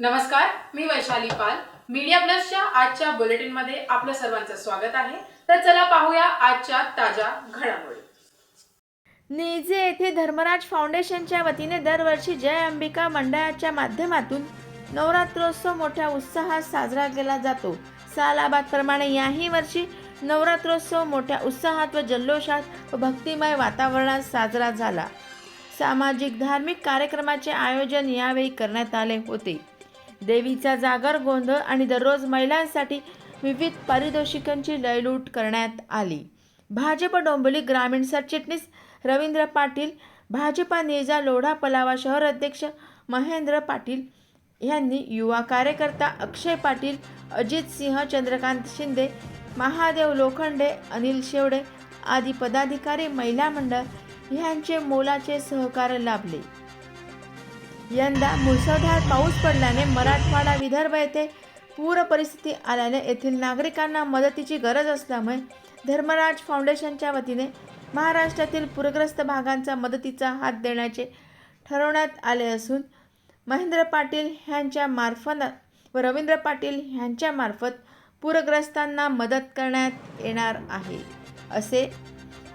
नमस्कार मी वैशाली पाल. मीडिया प्लसच्या आजच्या बुलेटिनमध्ये आपलं सर्वांचं स्वागत आहे. तर चला पाहूया आजच्या ताज्या घडामोडी. निजे येथे धर्मराज फाउंडेशनच्या वतीने दरवर्षी जय अंबिका मंडळाच्या माध्यमातून नवरात्रोत्सव मोठ्या उत्साहात साजरा केला जातो. सालाबादप्रमाणे याही वर्षी नवरात्रोत्सव मोठ्या उत्साहात व जल्लोषात व भक्तिमय वातावरणात साजरा झाला. सामाजिक धार्मिक कार्यक्रमाचे आयोजन यावेळी करण्यात आले होते. देवीचा जागर गोंधळ आणि दररोज महिलांसाठी विविध पारितोषिकांची लयलूट करण्यात आली. भाजप डोंबिवली ग्रामीण सरचिटणीस रवींद्र पाटील भाजपा नेजा लोढा पलावा शहर अध्यक्ष महेंद्र पाटील यांनी युवा कार्यकर्ता अक्षय पाटील अजित सिंह चंद्रकांत शिंदे महादेव लोखंडे अनिल शेवडे आदी पदाधिकारी महिला मंडळ यांचे मोलाचे सहकार्य लाभले. यंदा मुसळधार पाऊस पडल्याने मराठवाडा विदर्भ येथे पूर परिस्थिती आल्याने येथील नागरिकांना मदतीची गरज असल्यामुळे धर्मराज फाउंडेशनच्या वतीने महाराष्ट्रातील पूरग्रस्त भागांचा मदतीचा हात देण्याचे ठरवण्यात आले असून महेंद्र पाटील ह्यांच्या मार्फत व रवींद्र पाटील ह्यांच्या मार्फत पूरग्रस्तांना मदत करण्यात येणार आहे असे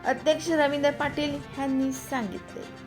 अध्यक्ष रवींद्र पाटील यांनी सांगितले.